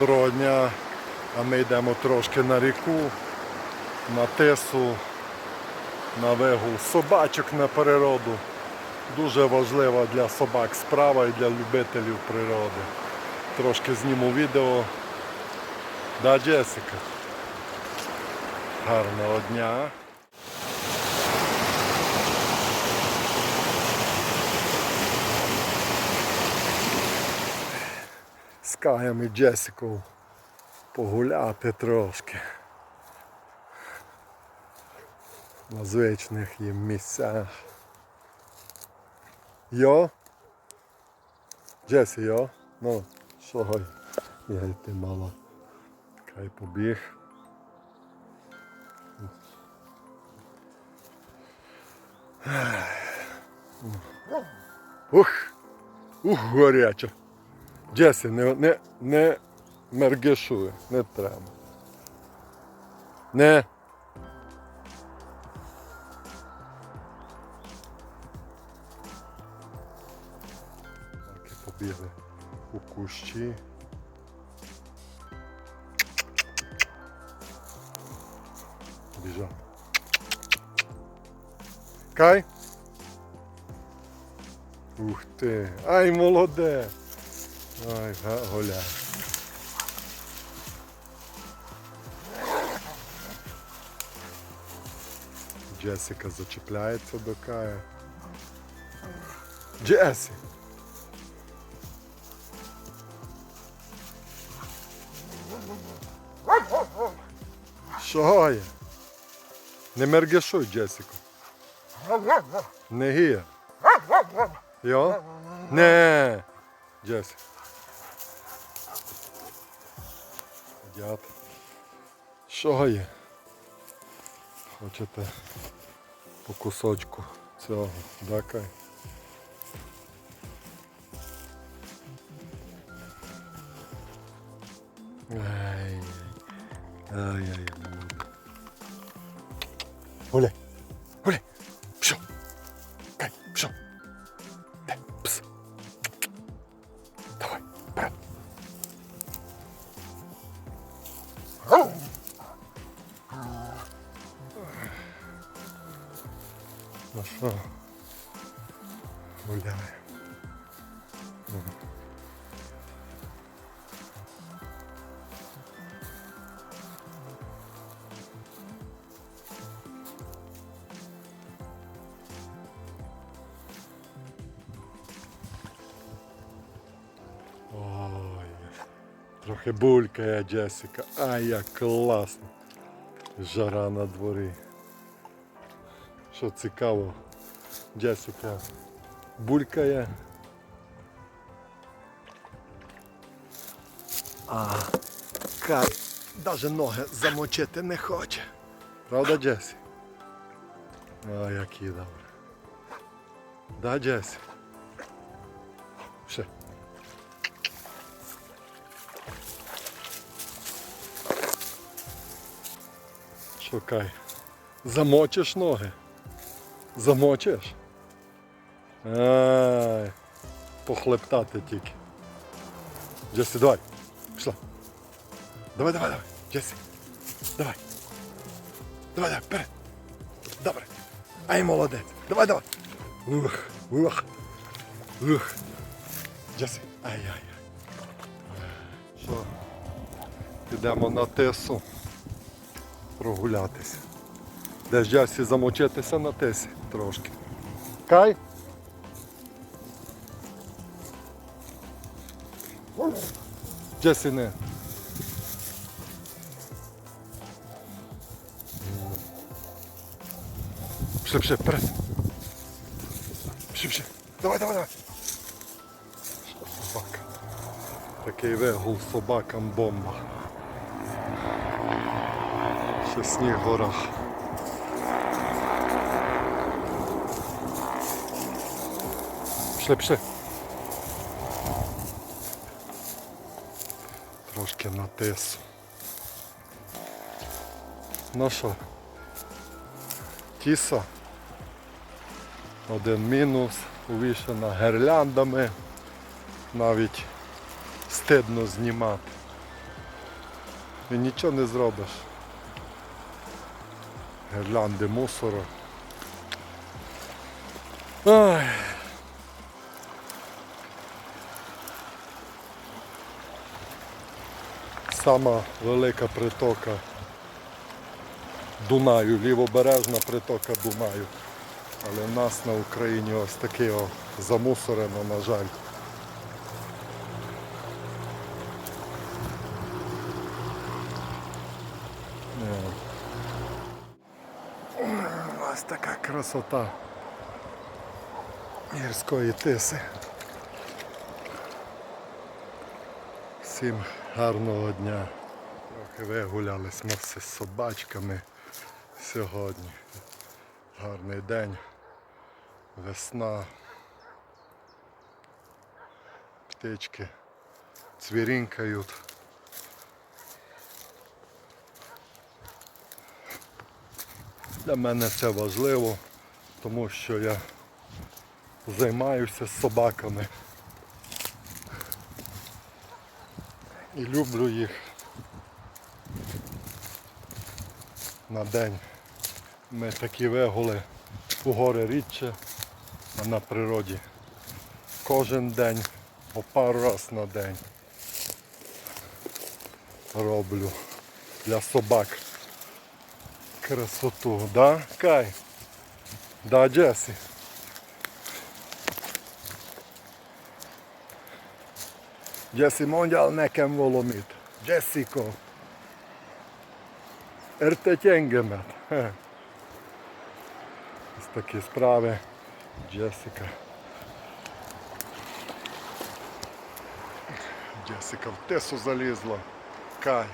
Доброго дня, а ми йдемо трошки на ріку, на тесу, на вигул собачок на природу. Дуже важлива для собак справа і для любителів природи. Трошки зніму відео. Да, Джесіка? Гарного дня. З Каєм і Джесікою погуляти трошки. На звичних їм місцях. Йо? Джесі, йо? Ну, що гай? Я ти мала. Кай побіг. Ух! Ух, горячо. Джесі, не, не, не мергешуй, не треба. Не. Так, побігли у кущі. Біжав. Кай. Ух ти. Ай, молоде. Га- голя. Джесіка зачіпляється до Кая. Джесі! Що є? Не мергешуй, Джесіко. Не гія. Йо? Не. Джесі. Дяд. Що є? Хочете по кусочку цього, да, Кай? Ай, ай, ай, Гуляй, гуляй, Що, гуляємо. Ой, трохи булькає Джесіка. Ай, як класно. Жара на дворі. Що цікаво, Джесіка булькає. А Кай навіть ноги замочити не хоче. Правда, Джесі? А, який добре. Да, Джесі? Ще. Шукай. Замочиш ноги. Замочиш? Ай, похлептати тільки. Джесі, давай. Пішла. Давай, давай, давай. Джесі. Давай. Давай, давай, вперед. Добре. Ай, молодець. Давай, давай. Ух, ух. Ух. Джесі. Ай-яй. Що? Підемо на тесу прогулятися. Де ж Джесі замочитися на тесі трошки. Кай? Джесі не. Пішли, пішли, вперед. Пішли, пішли. Давай, давай, давай. Собака? Такий вигул собакам бомба. Ще сніг в горах. Пішли, пішли. Трошки на тису. Ну що? Тіса. Один мінус, увішана гірляндами. Навіть стидно знімати. І нічого не зробиш. Гірлянди мусору. Ой. Сама велика притока Дунаю, лівобережна притока Дунаю. Але в нас на Україні ось таке замусорено, на жаль. Ось така красота гірської тиси. Всім гарного дня. Трохи вигулялись ми все з собачками сьогодні. Гарний день. Весна. Птички цвірінькають. Для мене це важливо, тому що я займаюся з собаками. І люблю їх на день. Ми такі вигули у гори рідше, а на природі кожен день, по пару раз на день роблю для собак красоту, да, Кай? Да, Джесі? Джесі, mondjál nekem valamit. Jessica. Érted engemet? Ось такі справи. Джесіка. Джесіка в тесу залізла. Кай.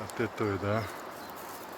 А ти той, да?